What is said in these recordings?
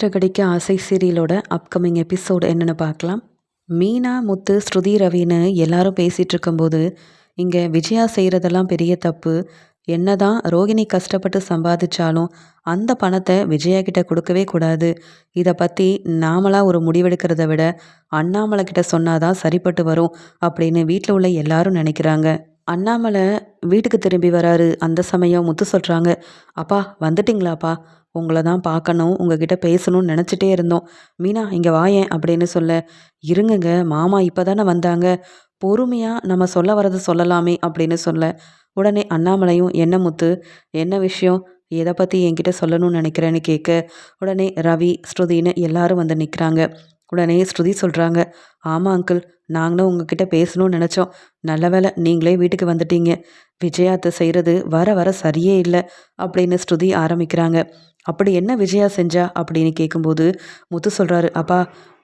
சிறகடிக்க ஆசை சீரியலோட upcoming episode என்னென்னு பார்க்கலாம். மீனா முத்து ஸ்ருதி ரவின்னு எல்லாரும் பேசிகிட்டு இருக்கும்போது இங்கே விஜயா செய்கிறதெல்லாம் பெரிய தப்பு. என்னதான் ரோகிணி கஷ்டப்பட்டு சம்பாதிச்சாலும் அந்த பணத்தை விஜயா கிட்ட கொடுக்கவே கூடாது. இதை பற்றி நாமளாக ஒரு முடிவெடுக்கிறத விட அண்ணாமலை கிட்ட சொன்னாதான் சரிப்பட்டு வரும் அப்படின்னு வீட்டில் உள்ள எல்லாரும் நினைக்கிறாங்க. அண்ணாமலை வீட்டுக்கு திரும்பி வராரு. அந்த சமயம் முத்து சொல்கிறாங்க அப்பா வந்துட்டிங்களாப்பா? உங்களை தான் பார்க்கணும் உங்ககிட்ட பேசணும்னு நினச்சிட்டே இருந்தோம். மீனா இங்கே வாயேன் அப்படின்னு சொல்ல இருங்குங்க மாமா இப்போ தானே வந்தாங்க. பொறுமையாக நம்ம சொல்ல வரது சொல்லலாமே அப்படின்னு சொல்ல உடனே அண்ணாமலையும் என்ன முத்து என்ன விஷயம்? எதை பற்றி என்கிட்ட சொல்லணும்னு நினைக்கிறேன்னு கேட்க உடனே ரவி ஸ்ருதின்னு எல்லாரும் வந்து நிற்கிறாங்க உடனே ஸ்ருதி சொல்கிறாங்க ஆமாம் அங்கிள் நாங்களும் உங்ககிட்ட பேசணும்னு நினச்சோம். நல்ல வேலை நீங்களே வீட்டுக்கு வந்துட்டீங்க. விஜயாத்தை செய்கிறது வர வர சரியே இல்லை அப்படின்னு ஸ்ருதி ஆரம்பிக்கிறாங்க. அப்படி என்ன விஜயா செஞ்சா? அப்படின்னு கேட்கும்போது முத்து சொல்கிறாரு அப்பா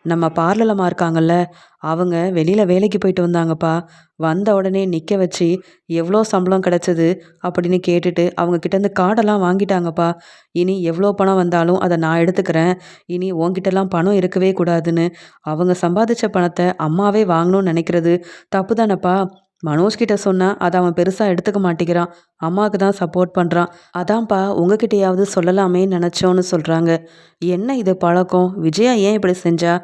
நம்ம பார்லலமாக இருக்காங்கல்ல அவங்க வெளியில் வேலைக்கு போயிட்டு வந்தாங்கப்பா. வந்த உடனே நிற்க வச்சு எவ்வளோ சம்பளம் கிடச்சிது? அப்படின்னு கேட்டுட்டு அவங்க கிட்டேருந்து கார்டெல்லாம் வாங்கிட்டாங்கப்பா. இனி எவ்வளோ பணம் வந்தாலும் அதை நான் எடுத்துக்கிறேன். இனி உங்ககிட்டலாம் பணம் இருக்கவே கூடாதுன்னு. அவங்க சம்பாதிச்ச பணத்தை அம்மாவே வாங்கணும்னு நினைக்கிறது தப்பு தானேப்பா. மனோஜ் கிட்ட சொன்னால் அதை அவன் பெருசாக எடுத்துக்க மாட்டேங்கிறான். அம்மாவுக்கு தான் சப்போர்ட் பண்ணுறான் அதான்ப்பா உங்ககிட்டயாவது சொல்லலாமே நினச்சோன்னு சொல்கிறாங்க என்ன இது பழக்கம்? விஜயா ஏன் இப்படி செஞ்சா?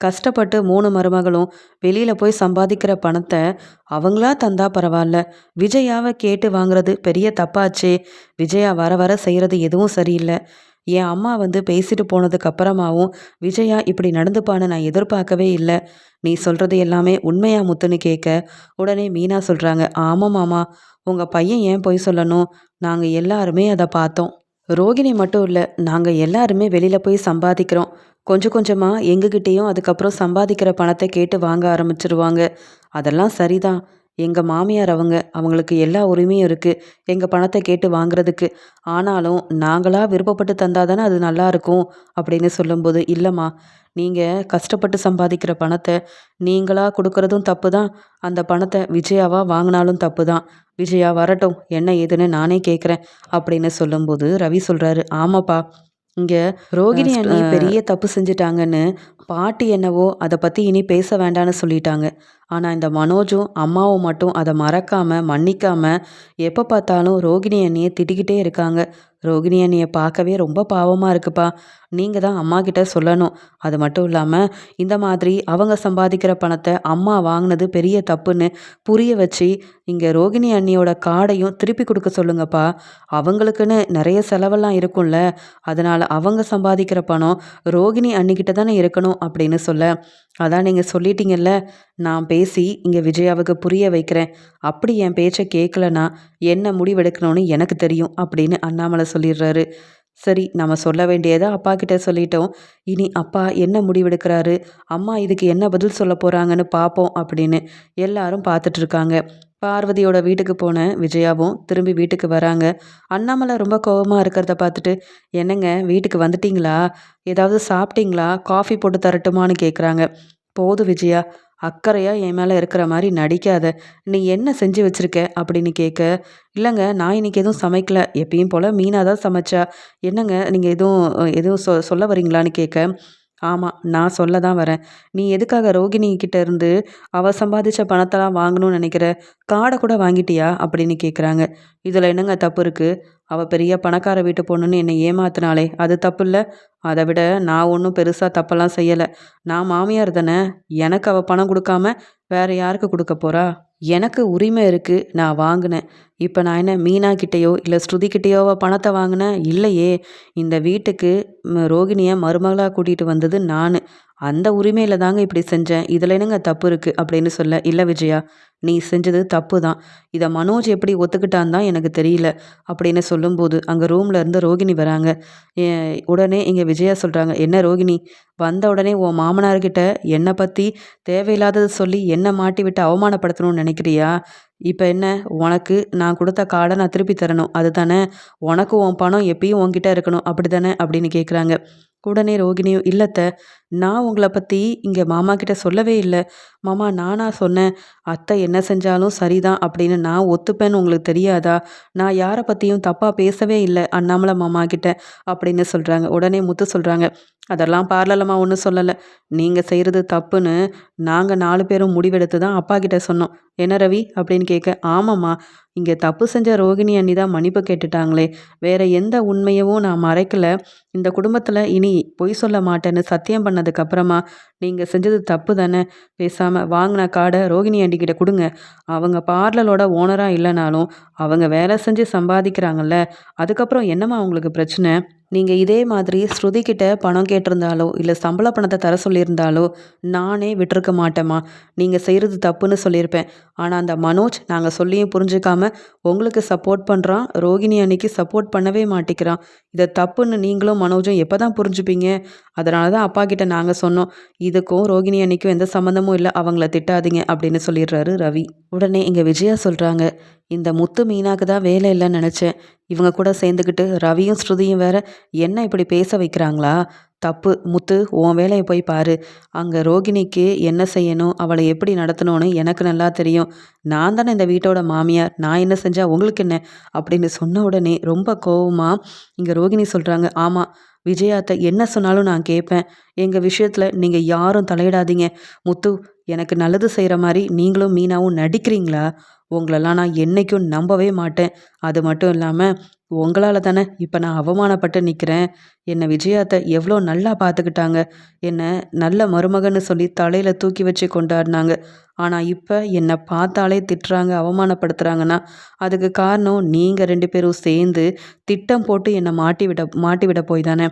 கஷ்டப்பட்டு மூணு மருமகளும் வெளியில் போய் சம்பாதிக்கிற பணத்தை அவங்களா தந்தா பரவாயில்ல. விஜயாவை கேட்டு வாங்குறது பெரிய தப்பாச்சே. விஜயா வர வர செய்கிறது எதுவும் சரியில்லை. என் அம்மா வந்து பேசிட்டு போனதுக்கு அப்புறமாவும் விஜயா இப்படி நடந்துப்பான்னு நான் எதிர்பார்க்கவே இல்லை. நீ சொல்கிறது எல்லாமே உண்மையா முத்துன்னு கேட்க உடனே மீனா சொல்கிறாங்க ஆமாம் மாமா உங்கள் பையன் ஏன் போய் சொல்லணும்? நாங்கள் எல்லாருமே அதை பார்த்தோம். ரோகிணி மட்டும் இல்லை நாங்கள் எல்லாருமே வெளியில் போய் சம்பாதிக்கிறோம். கொஞ்சம் கொஞ்சமாக எங்ககிட்டேயும் அதுக்கப்புறம் சம்பாதிக்கிற பணத்தை கேட்டு வாங்க ஆரம்பிச்சிருவாங்க. அதெல்லாம் சரிதான். எங்கள் மாமியார் அவங்க அவங்களுக்கு எல்லா உரிமையும் இருக்குது எங்கள் பணத்தை கேட்டு வாங்குறதுக்கு. ஆனாலும் நாங்களாக விருப்பப்பட்டு தந்தால் தானே அது நல்லாயிருக்கும் அப்படின்னு சொல்லும்போது இல்லைம்மா நீங்கள் கஷ்டப்பட்டு சம்பாதிக்கிற பணத்தை நீங்களாக கொடுக்குறதும் தப்பு தான் அந்த பணத்தை விஜயாவாக வாங்கினாலும் தப்பு தான் விஜயா வரட்டும் என்ன ஏதுன்னு நானே கேட்குறேன் அப்படின்னு சொல்லும்போது ரவி சொல்கிறாரு ஆமாப்பா இங்கே ரோகிணி அண்ணி பெரிய தப்பு செஞ்சிட்டாங்கன்னு பாட்டி என்னவோ அதை பற்றி இனி பேச வேண்டான்னு சொல்லிட்டாங்க. ஆனால் இந்த மனோஜும் அம்மாவும் மட்டும் அதை மறக்காமல் மன்னிக்காமல் எப்போ பார்த்தாலும் ரோகிணி அண்ணியை திட்டிக்கிட்டே இருக்காங்க. ரோகிணி அண்ணியை பார்க்கவே ரொம்ப பாவமாக இருக்குப்பா. நீங்கள் தான் அம்மா கிட்ட சொல்லணும். அது மட்டும் இல்லாமல் இந்த மாதிரி அவங்க சம்பாதிக்கிற பணத்தை அம்மா வாங்கினது பெரிய தப்புன்னு புரிய வச்சு இங்கே ரோகிணி அண்ணியோட கார்டையும் திருப்பி கொடுக்க சொல்லுங்கப்பா. அவங்களுக்குன்னு நிறைய செலவெல்லாம் இருக்கும்ல. அதனால் அவங்க சம்பாதிக்கிற பணம் ரோகிணி அண்ணிக்கிட்ட தானே இருக்கணும் அப்படின்னு சொல்ல. அதான் நீங்கள் சொல்லிட்டீங்கல்ல. நான் பேசி இங்கே விஜயாவுக்கு புரிய வைக்கிறேன். அப்படி என் பேச்சை கேட்கலனா என்ன முடிவெடுக்கணும்னு எனக்கு தெரியும் அப்படின்னு அண்ணாமலை சொல்லிடுறாரு. சரி நம்ம சொல்ல வேண்டியதை அப்பா கிட்ட சொல்லிட்டோம். இனி அப்பா என்ன முடிவெடுக்கிறாரு? அம்மா இதுக்கு என்ன பதில் சொல்ல போகிறாங்கன்னு பார்ப்போம் அப்படின்னு எல்லாரும் பார்த்துட்ருக்காங்க பார்வதியோட வீட்டுக்கு போன விஜயாவும் திரும்பி வீட்டுக்கு வராங்க. அண்ணாமலை ரொம்ப கோபமாக இருக்கிறத பார்த்துட்டு என்னங்க வீட்டுக்கு வந்துட்டீங்களா? ஏதாவது சாப்பிட்டீங்களா? காஃபி போட்டு தரட்டுமான்னு கேட்குறாங்க போதும் விஜயா அக்கறையாக என் மேலே இருக்கிற மாதிரி நடிக்காத நீ என்ன செஞ்சு வச்சுருக்க? அப்படின்னு கேட்க இல்லைங்க நான் இன்றைக்கி எதுவும் சமைக்கலை. எப்பயும் போல் மீனாக தான் சமைச்சா. என்னங்க நீங்கள் எதுவும் எதுவும் சொ சொல்ல வரீங்களான்னு கேட்க ஆமாம் நான் சொல்ல தான் வரேன். நீ எதுக்காக ரோகிணி கிட்ட இருந்து அவள் சம்பாதிச்ச பணத்தெல்லாம் வாங்கணும்னு நினைக்கிற? காடை கூட வாங்கிட்டியா? அப்படின்னு கேட்குறாங்க. இதில் என்னங்க தப்பு இருக்குது அவள் பெரிய பணக்கார வீட்டு பொண்ணுன்னு என்னை ஏமாத்தினாலே அது தப்பு இல்லை அதை விட நான் ஒன்றும் பெருசாக தப்பெல்லாம் செய்யலை. நான் மாமியார் தானே. எனக்கு அவள் பணம் கொடுக்காம வேற யாருக்கு கொடுக்க போறா? எனக்கு உரிமை இருக்குது நான் வாங்கினேன். இப்போ நான் என்ன மீனா கிட்டேயோ இல்லை ஸ்ருதி கிட்டேயோவா பணத்தை வாங்கினேன் இல்லையே. இந்த வீட்டுக்கு ரோகிணியை மருமகளாக கூட்டிகிட்டு வந்தது நான். அந்த உரிமையில் தாங்க இப்படி செஞ்சேன். இதில் என்னங்க தப்பு இருக்குது அப்படின்னு சொல்ல இல்லை விஜயா நீ செஞ்சது தப்பு தான். இதை மனோஜ் எப்படி ஒத்துக்கிட்டான் தான் எனக்கு தெரியல. அப்படின்னு சொல்லும்போது அங்கே ரூமில் இருந்து ரோகிணி வராங்க. உடனே இங்கே விஜயா சொல்கிறாங்க என்ன ரோகிணி வந்த உடனே உன் மாமனார்கிட்ட என்னை பற்றி தேவையில்லாதது சொல்லி என்னை மாட்டி விட்டு அவமானப்படுத்தணும்னு நினைக்கிறியா? இப்போ என்ன? உனக்கு நான் கொடுத்த கார்டை நான் திருப்பி தரணும். அது தானே? உனக்கு உன் பணம் எப்பயும் உன்கிட்ட இருக்கணும். அப்படி தானே? அப்படின்னு கேட்குறாங்க உடனே ரோகிணியும் இல்லத்த நான் உங்களை பற்றி இங்கே மாமா கிட்ட சொல்லவே இல்லை. மாமா நானா சொன்னேன். அத்தை என்ன செஞ்சாலும் சரிதான் அப்படின்னு நான் ஒத்துப்பேன்னு உங்களுக்கு தெரியாதா? நான் யாரை பற்றியும் தப்பாக பேசவே இல்லை. அண்ணாமலை மாமா கிட்ட அப்படின்னு சொல்கிறாங்க உடனே முத்து சொல்கிறாங்க அதெல்லாம் பார்லலம்மா ஒன்றும் சொல்லலை. நீங்கள் செய்கிறது தப்புன்னு நாங்கள் நாலு பேரும் முடிவெடுத்து தான் அப்பா கிட்ட சொன்னோம். என்ன ரவி? அப்படின்னு கேட்க, ஆமாம்மா. இங்கே தப்பு செஞ்ச ரோகிணி அண்ணி தான் மன்னிப்பு கேட்டுட்டாங்களே. வேற எந்த உண்மையவும் நான் மறைக்கல. இந்த குடும்பத்தில் இனி பொய் சொல்ல மாட்டேன்னு சத்தியம் பண்ணதுக்கு அப்புறமா செஞ்சது தப்பு தானே. பேசாமல் வாங்கின காடை ரோகிணி அண்டிக்கிட்ட கொடுங்க அவங்க பார்லரோட ஓனராக இல்லைனாலும் அவங்க வேலை செஞ்சு சம்பாதிக்கிறாங்கல்ல. அதுக்கப்புறம் என்னம்மா உங்களுக்கு பிரச்சனை? நீங்கள் இதே மாதிரி ஸ்ருதி கிட்ட பணம் கேட்டிருந்தாலோ, இல்லை சம்பள பணத்தை தர சொல்லியிருந்தாலோ, நானே விட்டுருக்க மாட்டேம்மா. நீங்கள் செய்கிறது தப்புன்னு சொல்லியிருப்பேன். ஆனால் அந்த மனோஜ் நாங்கள் சொல்லியும் புரிஞ்சுக்காம உங்களுக்கு சப்போர்ட் பண்ணுறான் ரோகிணி அன்னைக்கு சப்போர்ட் பண்ணவே மாட்டேங்கிறான். இதை தப்புன்னு நீங்களும் மனோஜும் எப்போ தான் புரிஞ்சுப்பீங்க? அதனால தான் அப்பா கிட்ட நாங்கள் சொன்னோம். இதுக்கும் ரோகிணி அன்னைக்கும் எந்த சம்மந்தமும் இல்லை அவங்கள திட்டாதீங்க அப்படின்னு சொல்லிடுறாரு ரவி. உடனே இங்கே விஜயா சொல்கிறாங்க இந்த முத்து மீனாக்கு தான் வேலை இல்லைன்னு நினச்சேன் இவங்க கூட சேர்ந்துக்கிட்டு ரவியும் ஸ்ருதியும் வேற என்ன இப்படி பேச வைக்கிறாங்களா? தப்பு முத்து உன் வேலையை போய் பாரு. அங்கே ரோகிணிக்கு என்ன செய்யணும், அவளை எப்படி நடத்தணும்னு எனக்கு நல்லா தெரியும். நான் தானே இந்த வீட்டோட மாமியார். நான் என்ன செஞ்சால் உங்களுக்கு என்ன? அப்படின்னு சொன்ன உடனே ரொம்ப கோவமாக இங்கே ரோகிணி சொல்கிறாங்க ஆமாம் விஜயாத்தை என்ன சொன்னாலும் நான் கேட்பேன். எங்கள் விஷயத்தில் நீங்கள் யாரும் தலையிடாதீங்க. முத்து எனக்கு நல்லது செய்கிற மாதிரி நீங்களும் மீனாவும் நடிக்கிறீங்களா? உங்களெல்லாம் நான் என்றைக்கும் நம்பவே மாட்டேன். அது மட்டும் இல்லாமல் உங்களால் தானே இப்போ நான் அவமானப்பட்டு நிற்கிறேன் என்னை விஜயாத்தை எவ்வளோ நல்லா பார்த்துக்கிட்டாங்க. என்னை நல்ல மருமகன்னு சொல்லி தலையில் தூக்கி வச்சு கொண்டாடினாங்க. ஆனால் இப்போ என்னை பார்த்தாலே திட்டுறாங்க, அவமானப்படுத்துறாங்கன்னா, அதுக்கு காரணம் நீங்கள் ரெண்டு பேரும் சேர்ந்து திட்டம் போட்டு என்னை மாட்டி விட மாட்டி விட போய் தானே.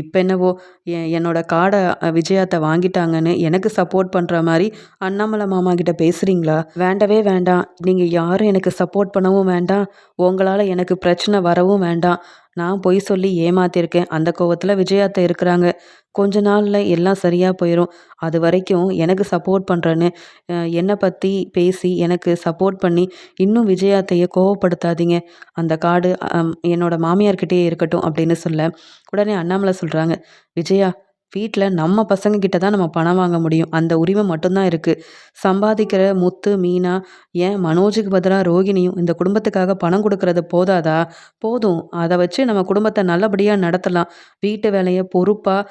இப்போ என்னவோ எ என்னோட காடை விஜயாத்தை வாங்கிட்டாங்கன்னு எனக்கு சப்போர்ட் பண்ணுற மாதிரி அண்ணாமலை மாமா கிட்ட பேசுகிறீங்களா வேண்டவே வேண்டாம். நீங்கள் யாரும் எனக்கு சப்போர்ட் பண்ணவும் வேண்டாம். உங்களால் எனக்கு பிரச்சனை வரவும் வேண்டாம். நான் பொய் சொல்லி ஏமாத்திருக்கேன் அந்த கோவத்தில் விஜயாத்த இருக்கிறாங்க. கொஞ்ச நாளில் எல்லாம் சரியாக போயிடும் அது வரைக்கும் எனக்கு சப்போர்ட் பண்ணுறேன்னு என்னை பற்றி பேசி எனக்கு சப்போர்ட் பண்ணி இன்னும் விஜயாத்தைய கோவப்படுத்தாதீங்க. அந்த கார்டு அம் என்னோட மாமியார்கிட்டயே இருக்கட்டும் அப்படின்னு சொல்ல, உடனே அண்ணாமலை சொல்கிறாங்க விஜயா வீட்டில் நம்ம பசங்க கிட்ட தான் நம்ம பணம் வாங்க முடியும். அந்த உரிமை மட்டும்தான் இருக்குது சம்பாதிக்கிற முத்து, மீனா, ஏன் மனோஜுக்கு பதிலாக ரோகிணியும் இந்த குடும்பத்துக்காக பணம் கொடுக்கறது போதாதா? போதும். அதை வச்சு நம்ம குடும்பத்தை நல்லபடியாக நடத்தலாம். வீட்டு வேலையை பொறுப்பாக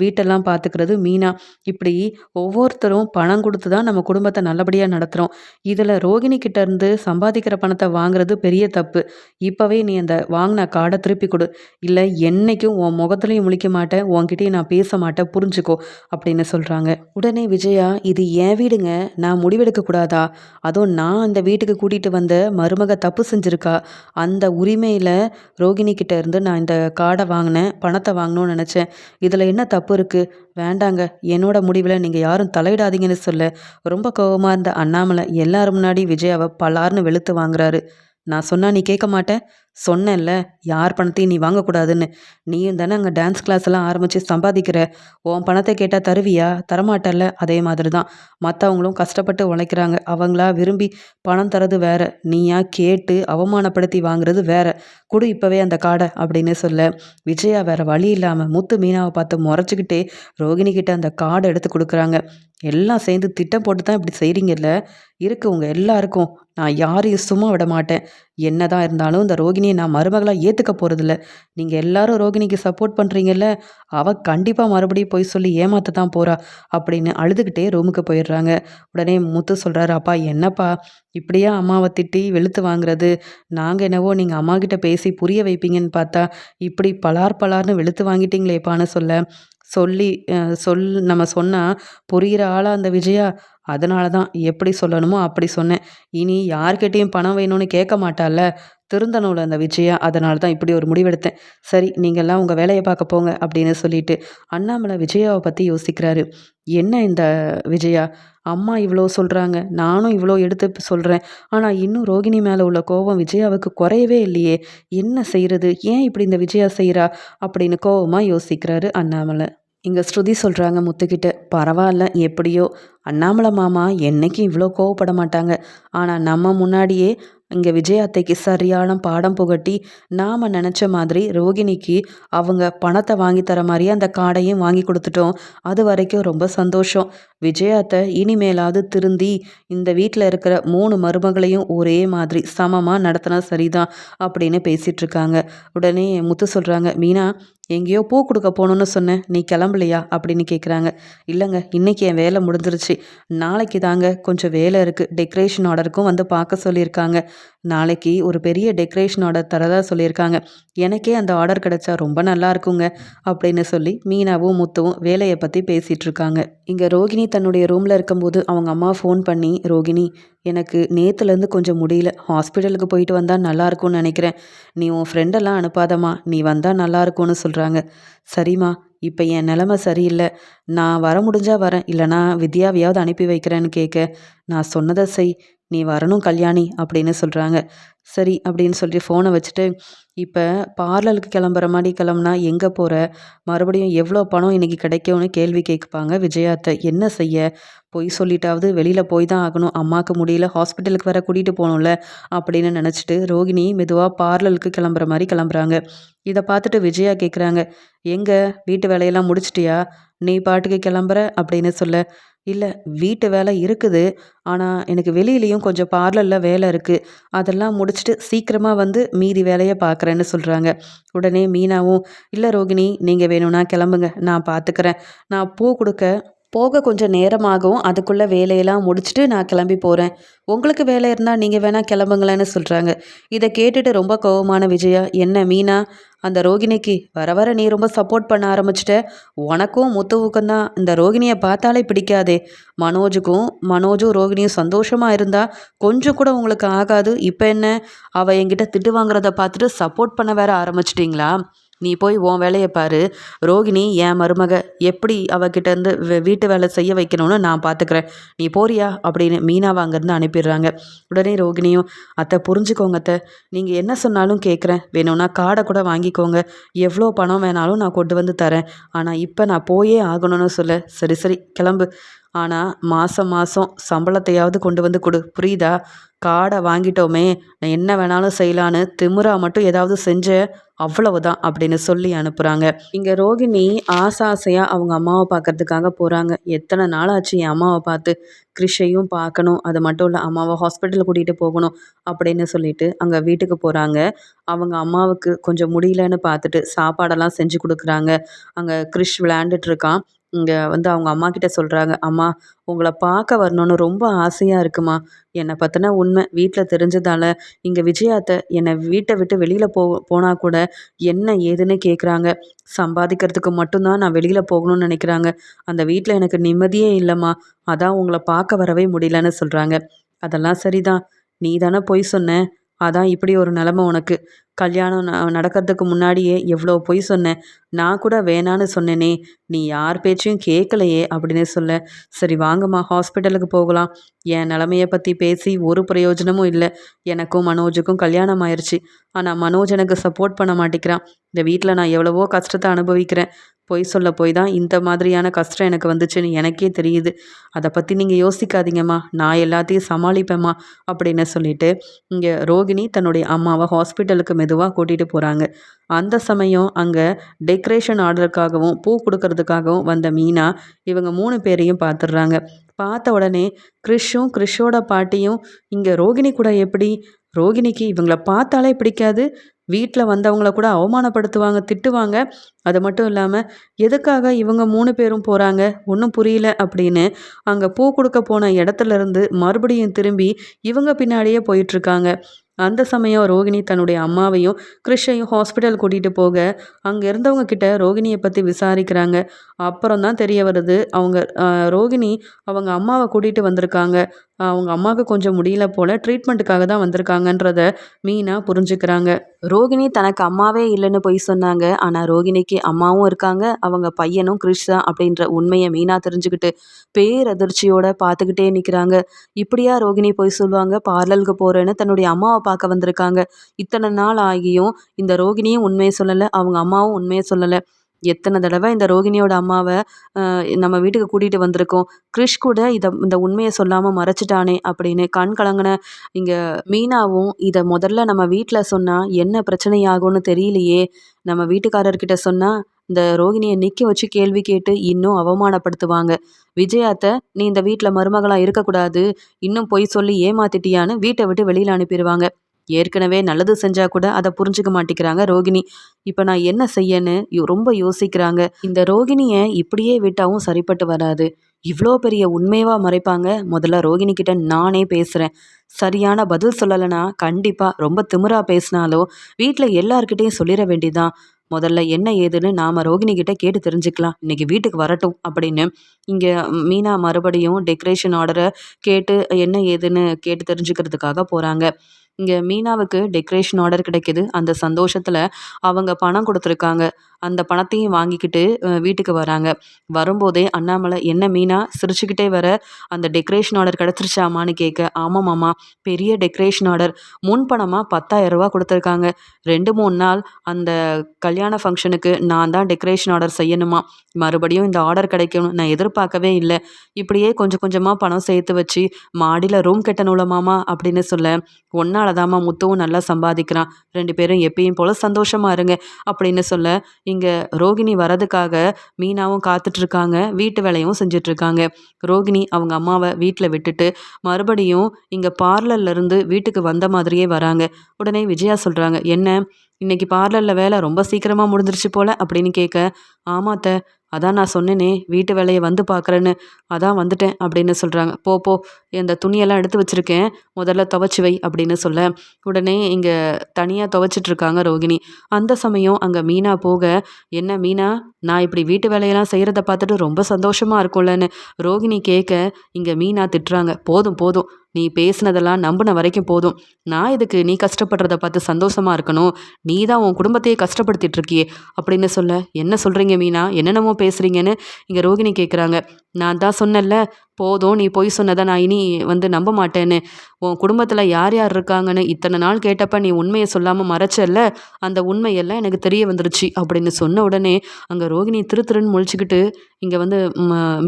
வீட்டெல்லாம் பார்த்துக்கிறது மீனா. இப்படி ஒவ்வொருத்தரும் பணம் கொடுத்து தான் நம்ம குடும்பத்தை நல்லபடியாக நடத்துகிறோம் இதில் ரோகிணி கிட்ட இருந்து சம்பாதிக்கிற பணத்தை வாங்குறது பெரிய தப்பு. இப்போவே நீ அந்த வாங்கின காடை திருப்பி கொடு இல்லை என்னைக்கும் உன் முகத்துலையும் முழிக்க மாட்டேன். உன்கிட்டயும் நான் பேச மாட்டேன். புரிஞ்சுக்கோ அப்படின்னு சொல்கிறாங்க உடனே விஜயா இது என் வீடுங்க. நான் முடிவெடுக்க கூடாதா? அதுவும் நான் அந்த வீட்டுக்கு கூட்டிகிட்டு வந்த மருமக தப்பு செஞ்சுருக்கா அந்த உரிமையில் ரோகிணி கிட்ட இருந்து நான் இந்த கார்டை வாங்கினேன் பணத்தை வாங்கணும்னு நினச்சேன் இதில் என்ன தப்பு இருக்குது வேண்டாங்க. என்னோட முடிவில் நீங்கள் யாரும் தலையிடாதீங்கன்னு சொல்ல, ரொம்ப கோபமாக இருந்த அண்ணாமலை எல்லாரும் முன்னாடி விஜயாவை பலார்னு வெளுத்து வாங்குறாரு. நான் சொன்னால் நீ கேட்க மாட்டேன் சொன்னேன்ல யார் பணத்தையும் நீ வாங்கக்கூடாதுன்னு. நீயும் தானே அங்கே டான்ஸ் கிளாஸ் எல்லாம் சம்பாதிக்கிற. உன் பணத்தை கேட்டால் தருவியா? தரமாட்டல்ல. அதே மாதிரி தான். மற்றவங்களும் கஷ்டப்பட்டு உழைக்கிறாங்க. அவங்களா விரும்பி பணம் தர்றது வேற. நீயா கேட்டு அவமானப்படுத்தி வாங்குறது வேற. குடு இப்போவே அந்த காடை அப்படின்னு சொல்ல, விஜயா வேற வழி இல்லாமல் முத்து, மீனாவை பார்த்து முறைச்சிக்கிட்டே ரோகிணி கிட்ட அந்த காடை எடுத்து கொடுக்குறாங்க எல்லாம் சேர்ந்து திட்டம் போட்டு தான் இப்படி செய்கிறீங்கல்ல இருக்கு உங்கள் எல்லாருக்கும். நான் யாரையும் சும்மா விட மாட்டேன். என்னதான் இருந்தாலும் இந்த ரோகிணியை நான் மருமகளாக ஏற்றுக்க போகிறதில்ல நீங்கள் எல்லாரும் ரோகிணிக்கு சப்போர்ட் பண்ணுறீங்கல்ல அவள் கண்டிப்பாக மறுபடியும் போய் சொல்லி ஏமாற்ற தான் போகிறா அப்படின்னு அழுதுகிட்டே ரூமுக்கு போயிடுறாங்க. உடனே முத்து சொல்கிறாரு அப்பா என்னப்பா இப்படியே அம்மாவை திட்டி வெளுத்து வாங்குறது? நாங்கள் என்னவோ நீங்கள் அம்மா கிட்ட பேசி புரிய வைப்பீங்கன்னு பார்த்தா, இப்படி பலார் பலார்னு வெளுத்து வாங்கிட்டீங்களேப்பான்னு சொல்ல, சொல்லி சொல் நம்ம சொன்னால் புரிகிற ஆளாக அந்த விஜயா? அதனால தான் எப்படி சொல்லணுமோ அப்படி சொன்னேன். இனி யார்கிட்டயும் பணம் வேணும்னு கேட்க மாட்டால திருந்தணும்ல அந்த விஜயா. அதனால தான் இப்படி ஒரு முடிவெடுத்தேன். சரி நீங்கள்லாம் உங்கள் வேலையை பார்க்க போங்க அப்படின்னு சொல்லிட்டு அண்ணாமலை விஜயாவை பற்றி யோசிக்கிறாரு. என்ன இந்த விஜயா? அம்மா இவ்வளோ சொல்கிறாங்க நானும் இவ்வளோ எடுத்து சொல்கிறேன் ஆனால் இன்னும் ரோகிணி மேலே உள்ள கோவம் விஜயாவுக்கு குறையவே இல்லையே. என்ன செய்கிறது ஏன் இப்படி இந்த விஜயா செய்கிறா அப்படின்னு கோபமாக யோசிக்கிறாரு அண்ணாமலை. இங்கே ஸ்ருதி சொல்கிறாங்க முத்துக்கிட்ட. பரவாயில்ல எப்படியோ அண்ணாமலை மாமா என்னைக்கும் இவ்வளோ கோவப்பட மாட்டாங்க. ஆனால் நம்ம முன்னாடியே இங்கே விஜய் அத்தைக்கு சரியான பாடம் புகட்டி நாம் நினச்ச மாதிரி ரோகிணிக்கு அவங்க பணத்தை வாங்கி தர மாதிரியே அந்த கார்டையும் வாங்கி கொடுத்துட்டோம். அது வரைக்கும் ரொம்ப சந்தோஷம். விஜயாத்தை இனிமேலாவது திருந்தி இந்த வீட்டில் இருக்கிற மூணு மருமகளையும் ஒரே மாதிரி சமமாக நடத்தினா சரிதான் அப்படின்னு பேசிகிட்டு இருக்காங்க உடனே முத்து சொல்கிறாங்க மீனா எங்கேயோ பூ கொடுக்க போகணுன்னு சொன்னேன். நீ கிளம்பலையா? அப்படின்னு கேட்குறாங்க இல்லைங்க இன்றைக்கி என் வேலை முடிஞ்சிருச்சு. நாளைக்கு தாங்க கொஞ்சம் வேலை இருக்குது டெக்கரேஷன் ஆர்டருக்கும் வந்து பார்க்க சொல்லியிருக்காங்க. நாளைக்கு ஒரு பெரிய டெக்கரேஷன் ஆர்டர் தரதா சொல்லியிருக்காங்க. எனக்கே அந்த ஆர்டர் கிடைச்சா ரொம்ப நல்லா இருக்குங்க அப்படின்னு சொல்லி மீனாவும் முத்துவும் வேலையை பற்றி பேசிகிட்டு இருக்காங்க. இங்கே ரோகிணி தன்னுடைய ரூமில் இருக்கும்போது அவங்க அம்மா ஃபோன் பண்ணி ரோகிணி எனக்கு நேற்றுலேருந்து கொஞ்சம் முடியல. ஹாஸ்பிட்டலுக்கு போயிட்டு வந்தால் நல்லா இருக்கும்னு நினைக்கிறேன். நீ உன் ஃப்ரெண்டெல்லாம் அனுப்பாதம்மா. நீ வந்தால் நல்லா இருக்கும்னு சொல்கிறாங்க சரிம்மா இப்போ என் நிலமை சரியில்லை. நான் வர முடிஞ்சால் வரேன். இல்லைனா வித்யாவையாவது அனுப்பி வைக்கிறேன்னு கேட்க நான் சொன்னதை செய். நீ வரணும் கல்யாணி அப்படின்னு சொல்கிறாங்க சரி அப்படின்னு சொல்லி ஃபோனை வச்சுட்டு இப்போ பார்லருக்கு கிளம்புற மாதிரி கிளம்புனா எங்கே போகிற மறுபடியும் எவ்வளோ பணம் இன்றைக்கி கிடைக்கும்னு கேள்வி கேட்பாங்க விஜயாத்தை. என்ன செய்ய? பொய் சொல்லிட்டாவது வெளியில் போய் தான் ஆகணும். அம்மாவுக்கு முடியல ஹாஸ்பிட்டலுக்கு வர கூட்டிகிட்டு போகணும்ல அப்படின்னு நினச்சிட்டு ரோகிணி மெதுவாக பார்லருக்கு கிளம்புற மாதிரி கிளம்புறாங்க. இதை பார்த்துட்டு விஜயா கேட்குறாங்க எங்கே? வீட்டு வேலையெல்லாம் முடிச்சிட்டியா? நீ பாட்டுக்கு கிளம்புற? அப்படின்னு சொல்ல இல்லை வீட்டு வேலை இருக்குது. ஆனால் எனக்கு வெளியிலையும் கொஞ்சம் பார்லரில் வேலை இருக்குது அதெல்லாம் முடிச்சுட்டு சீக்கிரமாக வந்து மீதி வேலையை பார்க்குறேன்னு சொல்கிறாங்க உடனே மீனாவும் இல்லை ரோகிணி நீங்கள் வேணும்னா கிளம்புங்க. நான் பார்த்துக்கிறேன் நான் பூ கொடுக்க போக கொஞ்சம் நேரமாகவும் அதுக்குள்ளே வேலையெல்லாம் முடிச்சுட்டு நான் கிளம்பி போகிறேன் உங்களுக்கு வேலை இருந்தால் நீங்கள் வேணால் கிளம்புங்களேன்னு சொல்கிறாங்க இதை கேட்டுட்டு ரொம்ப கோபமான விஜயா என்ன மீனா அந்த ரோகிணிக்கு வர வர நீ ரொம்ப சப்போர்ட் பண்ண ஆரம்பிச்சிட்ட. உனக்கும் முத்துவுக்கும் தான் இந்த ரோகிணியை பார்த்தாலே பிடிக்காதே. மனோஜுக்கும் மனோஜும் ரோகிணியும் சந்தோஷமாக இருந்தால் கொஞ்சம் கூட உங்களுக்கு ஆகாது. இப்போ என்ன? அவள் என்கிட்ட திட்டு வாங்குறத பார்த்துட்டு சப்போர்ட் பண்ண வேற ஆரம்பிச்சிட்டிங்களா? நீ போய் உன் வேலையை பாரு. ரோகிணி என் மருமக எப்படி அவகிட்டேருந்து வீட்டு வேலை செய்ய வைக்கணும்னு நான் பார்த்துக்கிறேன் நீ போறியா? அப்படின்னு மீனாவை அங்கேருந்து அனுப்பிடுறாங்க. உடனே ரோகிணியும் அத்தை புரிஞ்சுக்கோங்க அத்தை. நீங்கள் என்ன சொன்னாலும் கேட்குறேன் வேணும்னா காடை கூட வாங்கிக்கோங்க. எவ்வளோ பணம் வேணாலும் நான் கொண்டு வந்து தரேன். ஆனால் இப்போ நான் போயே ஆகணும்னு சொல்ல. சரி சரி கிளம்பு. ஆனால் மாதம் மாதம் சம்பளத்தையாவது கொண்டு வந்து கொடு. புரியுதா? காடை வாங்கிட்டோமே நான் என்ன வேணாலும் செய்யலான்னு திமுறா மட்டும் ஏதாவது செஞ்ச அவ்வளவுதான் அப்படின்னு சொல்லி அனுப்புகிறாங்க இங்கே ரோகிணி ஆசை ஆசையாக அவங்க அம்மாவை பார்க்கறதுக்காக போகிறாங்க எத்தனை நாள் ஆச்சு என் அம்மாவை பார்த்து? கிருஷையும் பார்க்கணும். அது மட்டும் இல்லை அம்மாவை ஹாஸ்பிட்டல் கூட்டிகிட்டு போகணும் அப்படின்னு சொல்லிட்டு அங்கே வீட்டுக்கு போகிறாங்க அவங்க அம்மாவுக்கு கொஞ்சம் முடியலன்னு பார்த்துட்டு சாப்பாடெல்லாம் செஞ்சு கொடுக்குறாங்க. அங்கே கிறிஷ் விளையாண்டுட்டு இருக்கான். இங்கே வந்து அவங்க அம்மா கிட்ட சொல்கிறாங்க அம்மா உங்களை பார்க்க வரணும்னு ரொம்ப ஆசையாக இருக்குமா? என்னை பற்றின உண்மை வீட்டில் தெரிஞ்சதால இங்கே விஜயாத்தை என்னை வீட்டை விட்டு வெளியில் போ போனால் கூட என்ன ஏதுன்னு கேட்குறாங்க சம்பாதிக்கிறதுக்கு மட்டும்தான் நான் வெளியில் போகணும்னு நினைக்கிறாங்க. அந்த வீட்டில் எனக்கு நிம்மதியே இல்லைம்மா. அதான் உங்களை பார்க்க வரவே முடியலன்னு சொல்கிறாங்க அதெல்லாம் சரிதான். நீ தானே பொய் சொன்ன? அதான் இப்படி ஒரு நிலமை உனக்கு. கல்யாணம் நடக்கிறதுக்கு முன்னாடியே எவ்வளோ பொய் சொன்னேன் நான் கூட வேணான்னு சொன்னேனே. நீ யார் பேச்சையும் கேட்கலையே அப்படின்னு சொல்ல. சரி வாங்கம்மா ஹாஸ்பிட்டலுக்கு போகலாம். என் நிலமையை பற்றி பேசி ஒரு பிரயோஜனமும் இல்லை. எனக்கும் மனோஜுக்கும் கல்யாணம் ஆயிடுச்சு ஆனால் மனோஜ் எனக்கு சப்போர்ட் பண்ண மாட்டேங்கிறான். இந்த வீட்டில் நான் எவ்வளவோ கஷ்டத்தை அனுபவிக்கிறேன். பொய் சொல்ல போய் தான். இந்த மாதிரியான கஷ்டம் எனக்கு வந்துச்சுன்னு எனக்கே தெரியுது. அதை பற்றி நீங்கள் யோசிக்காதீங்கம்மா. நான் எல்லாத்தையும் சமாளிப்பேம்மா அப்படின்னு சொல்லிட்டு இங்கே ரோகிணி தன்னுடைய அம்மாவை ஹாஸ்பிட்டலுக்கு மெதுவாக கூட்டிகிட்டு போகிறாங்க அந்த சமயம் அங்கே டெக்கரேஷன் ஆர்டருக்காகவும் பூ கொடுக்கறதுக்காகவும் வந்த மீனா இவங்க மூணு பேரையும் பார்த்துடுறாங்க பார்த்த உடனே கிறிஷும் கிறிஷோட பாட்டியும் இங்கே ரோகிணி கூட எப்படி ரோகிணிக்கு இவங்கள பார்த்தாலே பிடிக்காது. வீட்டில் வந்தவங்கள கூட அவமானப்படுத்துவாங்க திட்டுவாங்க. அது மட்டும் இல்லாமல் எதுக்காக இவங்க மூணு பேரும் போகிறாங்க ஒன்றும் புரியல அப்படின்னு அங்கே பூ கொடுக்க போன இடத்துல இருந்து மறுபடியும் திரும்பி இவங்க பின்னாடியே போயிட்டுருக்காங்க. அந்த சமயம் ரோகிணி தன்னுடைய அம்மாவையும் கிறிஷையும் ஹாஸ்பிட்டல் கூட்டிகிட்டு போக அங்கே இருந்தவங்க கிட்ட ரோகிணியை பற்றி விசாரிக்கிறாங்க. அப்புறம் தான் தெரிய வருது அவங்க ரோகிணி அவங்க அம்மாவை கூட்டிகிட்டு வந்திருக்காங்க. அவங்க அம்மாவுக்கு கொஞ்சம் முடியல போல். ட்ரீட்மெண்ட்டுக்காக தான் வந்திருக்காங்கன்றத மீனா புரிஞ்சுக்கிறாங்க. ரோகிணி தனக்கு அம்மாவே இல்லைன்னு போய் சொன்னாங்க. ஆனால் ரோகிணிக்கு அம்மாவும் இருக்காங்க. அவங்க பையனும் கிறிஷ் தான் அப்படின்ற உண்மையை மீனா தெரிஞ்சுக்கிட்டு பேரதிர்ச்சியோட பார்த்துக்கிட்டே நிற்கிறாங்க இப்படியா ரோகிணி போய் சொல்லுவாங்க? பார்லருக்கு போகிறேன்னு தன்னுடைய அம்மாவை பார்க்க வந்திருக்காங்க. இத்தனை நாள் ஆகியும் இந்த ரோகிணியும் உண்மையை சொல்லலை அவங்க அம்மாவும் உண்மையை சொல்லலை. எத்தனை தடவை இந்த ரோகிணியோட அம்மாவை நம்ம வீட்டுக்கு கூட்டிகிட்டு வந்திருக்கோம். கிறிஷ் கூட இதை இந்த உண்மையை சொல்லாமல் மறைச்சிட்டானே அப்படின்னு கண் கலங்கின இங்கே மீனாவும் இதை முதல்ல நம்ம வீட்டில் சொன்னால் என்ன பிரச்சனை ஆகும்னு தெரியலையே. நம்ம வீட்டுக்காரர்கிட்ட சொன்னால் இந்த ரோகிணியை நிற்க வச்சு கேள்வி கேட்டு இன்னும் அவமானப்படுத்துவாங்க. விஜயாத்த நீ இந்த வீட்டில் மருமகளாக இருக்கக்கூடாது. இன்னும் பொய் சொல்லி ஏமாத்திட்டியான்னு வீட்டை விட்டு வெளியில் அனுப்பிடுவாங்க ஏற்கனவே நல்லது செஞ்சால் கூட அதை புரிஞ்சுக்க மாட்டேங்கிறாங்க ரோகிணி. இப்போ நான் என்ன செய்யன்னு ரொம்ப யோசிக்கிறாங்க. இந்த ரோகிணியை இப்படியே விட்டாவும் சரிப்பட்டு வராது. இவ்வளோ பெரிய உண்மையாக மறைப்பாங்க. முதல்ல ரோகிணி கிட்ட நானே பேசுகிறேன் சரியான பதில் சொல்லலைன்னா கண்டிப்பாக ரொம்ப திமிரா பேசினாலோ வீட்டில் எல்லார்கிட்டையும் சொல்லிட வேண்டியதான் முதல்ல என்ன ஏதுன்னு நாம் ரோகிணி கிட்ட கேட்டு தெரிஞ்சுக்கலாம். இன்னைக்கு வீட்டுக்கு வரட்டும் அப்படின்னு. இங்கே மீனா மறுபடியும் டெக்கரேஷன் ஆர்டரை கேட்டு என்ன ஏதுன்னு கேட்டு தெரிஞ்சுக்கிறதுக்காக போகிறாங்க இங்கே மீனாவுக்கு டெக்கரேஷன் ஆர்டர் கிடைக்கிது. அந்த சந்தோஷத்தில் அவங்க பணம் கொடுத்துருக்காங்க. அந்த பணத்தையும் வாங்கிக்கிட்டு வீட்டுக்கு வராங்க. வரும்போதே அண்ணாமலை என்ன மீனா சிரிச்சுக்கிட்டே வர? அந்த டெக்கரேஷன் ஆர்டர் கிடச்சிருச்சாமான்னு கேட்க ஆமாம் பெரிய டெக்கரேஷன் ஆர்டர் முன் பணமாக பத்தாயிரம் ரூபா கொடுத்துருக்காங்க. ரெண்டு மூணு நாள் அந்த கல்யாண ஃபங்க்ஷனுக்கு நான் தான் டெக்கரேஷன் ஆர்டர் செய்யணுமா? மறுபடியும் இந்த ஆர்டர் கிடைக்கணும். நான் எதிர்பார்க்கவே இல்லை. இப்படியே கொஞ்சம் கொஞ்சமாக பணம் சேர்த்து வச்சு மாடியில் ரூம் கட்டணுலமாமா அப்படின்னு சொல்ல ஒன்னால தாம்மா முத்துவும் நல்லா சம்பாதிக்கிறான். ரெண்டு பேரும் எப்பயும் போல் சந்தோஷமாக இருங்க. அப்படின்னு சொல்ல இங்கே ரோகிணி வரதுக்காக மீனாவும் காத்துட்ருக்காங்க. வீட்டு வேலையும் செஞ்சிட்ருக்காங்க. ரோகிணி அவங்க அம்மாவை வீட்டில் விட்டுட்டு மறுபடியும் இங்கே பார்லர்லேருந்து வீட்டுக்கு வந்த மாதிரியே வராங்க. உடனே விஜயா சொல்கிறாங்க என்ன? இன்னைக்கு பார்லரில் வேலை ரொம்ப சீக்கிரமாக முடிஞ்சிருச்சு போல்? அப்படின்னு கேட்க ஆமாத்த அதான் நான் சொன்னேனே வீட்டு வேலையை வந்து பார்க்குறேன்னு. அதான் வந்துட்டேன் அப்படின்னு சொல்கிறாங்க போ போ இந்த துணியெல்லாம் எடுத்து வச்சுருக்கேன். முதல்ல துவச்சி வை அப்படின்னு சொல்ல. உடனே இங்கே தனியாக துவைச்சிட்ருக்காங்க ரோகிணி. அந்த சமயம் அங்கே மீனா போக என்ன மீனா நான் இப்படி வீட்டு வேலையெல்லாம் செய்கிறத பார்த்துட்டு ரொம்ப சந்தோஷமாக இருக்கும்லன்னு ரோகிணி கேட்க இங்கே மீனா திட்டுறாங்க. போதும் போதும். நீ பேசினதெல்லாம் நம்பின வரைக்கும் போதும். நான் இதுக்கு நீ கஷ்டப்படுறத பார்த்து சந்தோஷமா இருக்கணும்? நீ தான் உன் குடும்பத்தையே கஷ்டப்படுத்திட்டு இருக்கியே அப்படின்னு சொல்ல என்ன சொல்கிறீங்க மீனா? என்னென்னமோ பேசுகிறீங்கன்னு இங்கே ரோகிணி கேட்குறாங்க நான் தான் சொன்னேன்ல போதும் நீ பொய் சொன்னதை நான் இனி வந்து நம்ப மாட்டேன்னு. உன் குடும்பத்தில் யார் யார் இருக்காங்கன்னு இத்தனை நாள் கேட்டப்ப நீ உண்மையை சொல்லாமல் மறைச்சல்ல? அந்த உண்மையெல்லாம் எனக்கு தெரிய வந்துருச்சு. அப்படின்னு சொன்ன உடனே அங்கே ரோகிணி திரு திருன்னு முழிச்சுக்கிட்டு இங்கே வந்து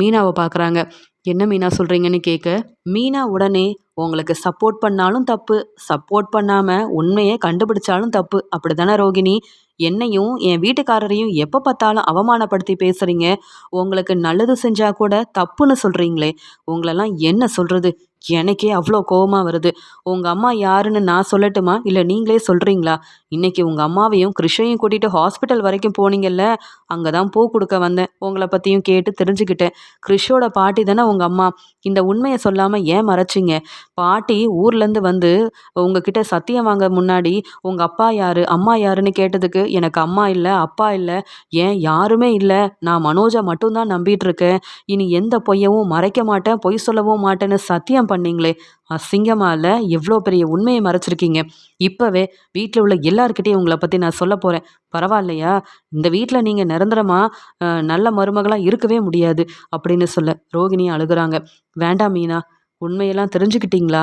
மீனாவை பார்க்குறாங்க என்ன மீனா சொல்கிறீங்கன்னு கேட்க மீனா உடனே உங்களுக்கு சப்போர்ட் பண்ணாலும் தப்பு சப்போர்ட் பண்ணாமல் உண்மையை கண்டுபிடிச்சாலும் தப்பு. அப்படி தானே ரோகிணி? என்னையும் என் வீட்டுக்காரரையும் எப்போ பார்த்தாலும் அவமானப்படுத்தி பேசுகிறீங்க உங்களுக்கு நல்லது செஞ்சால் கூட தப்புன்னு சொல்கிறீங்களே உங்களெல்லாம் என்ன சொல்கிறது எனக்கே அவ்வளோ கோபமாக வருது. உங்கள் அம்மா யாருன்னு நான் சொல்லட்டுமா? இல்லை நீங்களே சொல்கிறீங்களா இன்றைக்கி உங்கள் அம்மாவையும் கிருஷையும் கூட்டிகிட்டு ஹாஸ்பிட்டல் வரைக்கும் போனீங்கல்ல? அங்கே தான் பூ கொடுக்க வந்தேன். உங்களை பற்றியும் கேட்டு தெரிஞ்சுக்கிட்டேன். கிருஷோட பாட்டி தானே உங்கள் அம்மா. இந்த உண்மையை சொல்லாமல் ஏன் மறைச்சிங்க? பாட்டி ஊர்லேருந்து வந்து உங்ககிட்ட சத்தியம் வாங்க முன்னாடி உங்கள் அப்பா யார்? அம்மா யாருன்னு கேட்டதுக்கு எனக்கு அம்மா இல்லை அப்பா இல்லை ஏன் யாருமே இல்லை. நான் மனோஜை மட்டும்தான் நம்பிட்டு இருக்கேன். இனி எந்த பொய்யவும் மறைக்க மாட்டேன். பொய் சொல்லவும் மாட்டேன்னு சத்தியம் பண்ணீங்களே. அசிங்கமா இல்லை? எவ்வளோ பெரிய உண்மையை மறைச்சிருக்கீங்க. இப்போவே வீட்டில் உள்ள எல்லாருக்கிட்டையும் உங்களை பற்றி நான் சொல்ல போகிறேன் பரவாயில்லையா? இந்த வீட்டில் நீங்கள் நிரந்தரமாக நல்ல மருமகளாக இருக்கவே முடியாது. அப்படின்னு சொல்ல ரோகிணி அழுகுறாங்க. வேண்டாம் மீனா உண்மையெல்லாம் தெரிஞ்சுக்கிட்டீங்களா?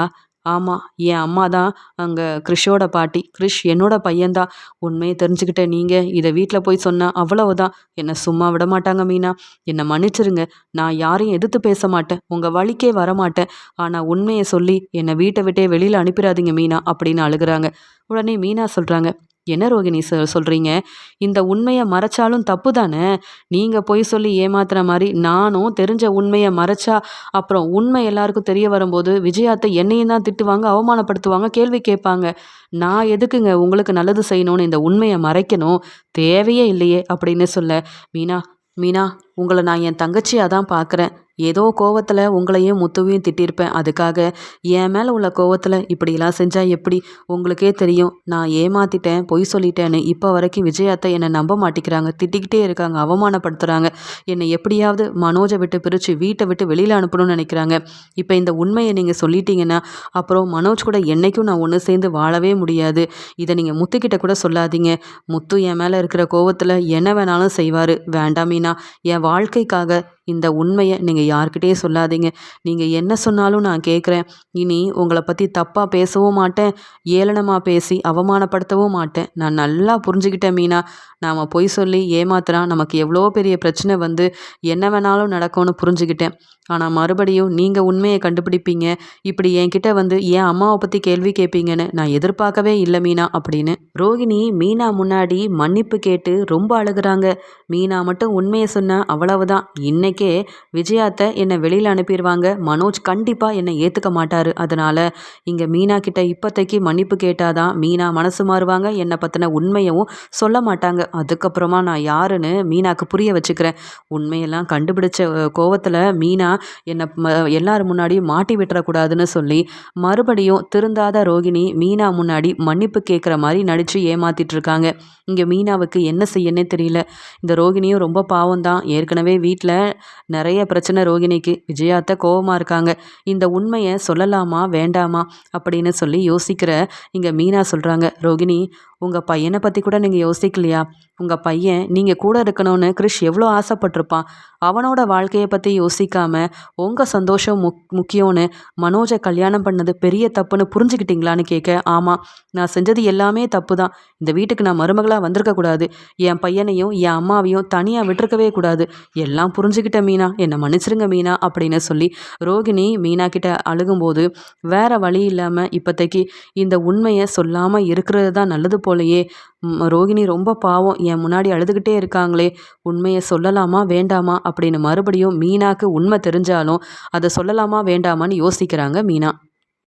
ஆமாம் என் அம்மா தான் அங்கே கிறிஷோட பாட்டி. கிறிஷ் என்னோட பையன்தான் உண்மையை தெரிஞ்சுக்கிட்ட நீங்கள் இதை வீட்டில் போய் சொன்னால் அவ்வளவுதான். என்னை சும்மா விட மாட்டாங்க மீனா. என்னை மன்னிச்சிருங்க. நான் யாரையும் எதிர்த்து பேச மாட்டேன். உங்கள் வழிக்கே வரமாட்டேன் ஆனால் உண்மையை சொல்லி என்னை வீட்டை விட்டே வெளியில் அனுப்பிடாதீங்க மீனா அப்படின்னு அழுகிறாங்க. உடனே மீனா சொல்கிறாங்க என்ன ரோகிணி சொ சொல்கிறீங்க இந்த உண்மையை மறைச்சாலும் தப்பு தானே? நீங்கள் பொய் சொல்லி ஏமாத்துற மாதிரி நானும் தெரிஞ்ச உண்மையை மறைச்சா அப்புறம் உண்மை எல்லாருக்கும் தெரிய வரும்போது விஜயாத்தை என்னையும் தான் திட்டுவாங்க அவமானப்படுத்துவாங்க கேள்வி கேட்பாங்க. நான் எதுக்குங்க உங்களுக்கு நல்லது செய்யணும்னு இந்த உண்மையை மறைக்கணும்? தேவையே இல்லையே அப்படின்னு சொல்ல மீனா மீனா உங்களை நான் என் தங்கச்சியாக தான் பார்க்குறேன் ஏதோ கோவத்தில் உங்களையும் முத்துவையும் திட்டிருப்பேன். அதுக்காக என் மேலே உள்ள கோவத்தில் இப்படிலாம் செஞ்சால் எப்படி? உங்களுக்கே தெரியும். நான் ஏமாத்திட்டேன் பொய் சொல்லிட்டேன்னு இப்போ வரைக்கும் விஜயாத்தை என்னை நம்ப மாட்டேங்கிறாங்க திட்டிக்கிட்டே இருக்காங்க அவமானப்படுத்துகிறாங்க என்னை எப்படியாவது மனோஜை விட்டு பிரித்து வீட்டை விட்டு வெளியில் அனுப்பணும்னு நினைக்கிறாங்க. இப்போ இந்த உண்மையை நீங்கள் சொல்லிட்டீங்கன்னா அப்புறம் மனோஜ் கூட என்றைக்கும் நான் ஒன்று சேர்ந்து வாழவே முடியாது. இதை நீங்கள் முத்துக்கிட்ட கூட சொல்லாதீங்க. முத்து என் மேலே இருக்கிற கோவத்தில் என்ன வேணாலும் செய்வார். வேண்டாம் மீனா என் வாழ்க்கைக்காக இந்த உண்மையை நீங்கள் யார்கிட்டயும் சொல்லாதீங்க. நீங்கள் என்ன சொன்னாலும் நான் கேட்குறேன். இனி உங்களை பற்றி தப்பாக பேசவும் மாட்டேன். ஏளனமாக பேசி அவமானப்படுத்தவும் மாட்டேன். நான் நல்லா புரிஞ்சுக்கிட்டேன் மீனா. நாம் பொய் சொல்லி ஏமாத்துனா நமக்கு எவ்வளோ பெரிய பிரச்சனை வந்து என்ன வேணாலும் நடக்கும்னு புரிஞ்சுக்கிட்டேன். ஆனால் மறுபடியும் நீங்கள் உண்மையை கண்டுபிடிப்பீங்க. இப்படி என்கிட்ட வந்து என் அம்மாவை பற்றி கேள்வி கேட்பீங்கன்னு நான் எதிர்பார்க்கவே இல்லை மீனா அப்படின்னு. ரோகிணி மீனா முன்னாடி மன்னிப்பு கேட்டு ரொம்ப அழுகுறாங்க. மீனா மட்டும் உண்மையை சொன்ன அவ்வளவுதான். இன்னைக்கு விஜயாத்தை என்னை வெளியில் அனுப்பிடுவாங்க மனோஜ் கண்டிப்பாக என்னை ஏற்றுக்க மாட்டார். அதனால் இங்கே மீனா கிட்ட இப்போதைக்கு மன்னிப்பு கேட்டாதான் மீனா மனசு மாறுவாங்க. என்னை பற்றின உண்மையவும் சொல்ல மாட்டாங்க. அதுக்கப்புறமா நான் யாருன்னு மீனாக்கு புரிய வச்சுக்கிறேன். உண்மையெல்லாம் கண்டுபிடிச்ச கோவத்தில் மீனா என்னை ம எல்லார் முன்னாடியும் மாட்டி விட்டுறக்கூடாதுன்னு சொல்லி மறுபடியும் திருந்தாத ரோகிணி மீனா முன்னாடி மன்னிப்பு கேட்குற மாதிரி நடித்து ஏமாத்திட்டு இருக்காங்க இங்கே மீனாவுக்கு என்ன செய்யனே தெரியல. இந்த ரோகிணியும் ரொம்ப பாவம் தான் ஏற்கனவே வீட்டில் நிறைய பிரச்சனை ரோகிணிக்கு. விஜயாத்த கோபமாக இருக்காங்க. இந்த உண்மையை சொல்லலாமா வேண்டாமா அப்படின்னு சொல்லி யோசிக்கிற இங்கே மீனா சொல்கிறாங்க ரோகிணி உங்கள் பையனை பற்றி கூட நீங்கள் யோசிக்கலையா? உங்கள் பையன் நீங்கள் கூட இருக்கணும்னு கிறிஷ் எவ்வளோ ஆசைப்பட்டிருப்பான். அவனோட வாழ்க்கையை பற்றி யோசிக்காம உங்கள் சந்தோஷம் முக் முக்கியம்னு மனோஜை கல்யாணம் பண்ணது பெரிய தப்புன்னு புரிஞ்சுக்கிட்டீங்களான்னு கேட்க ஆமாம் நான் செஞ்சது எல்லாமே தப்பு தான் இந்த வீட்டுக்கு நான் மருமகளாக வந்திருக்கக்கூடாது என் பையனையும் என் அம்மாவையும் தனியாக விட்டுருக்கவே கூடாது. எல்லாம் புரிஞ்சுக்கிட்ட மீனா. என்னை மன்னிச்சிருங்க மீனா அப்படின்னு சொல்லி ரோகிணி மீனா கிட்ட அழுகும்போது வேற வழி இல்லாமல் இப்போதைக்கு இந்த உண்மையை சொல்லாமல் இருக்கிறது தான் நல்லது போலையே. ரோகிணி ரொம்ப பாவம். என் முன்னாடி அழுதுகிட்டே இருக்காங்களே. உண்மையை சொல்லலாமா வேண்டாமா? அப்படின்னு மறுபடியும் மீனாக்கு உண்மை தெரிஞ்சாலும் அதை சொல்லலாமா வேண்டாமான்னு யோசிக்கிறாங்க மீனா.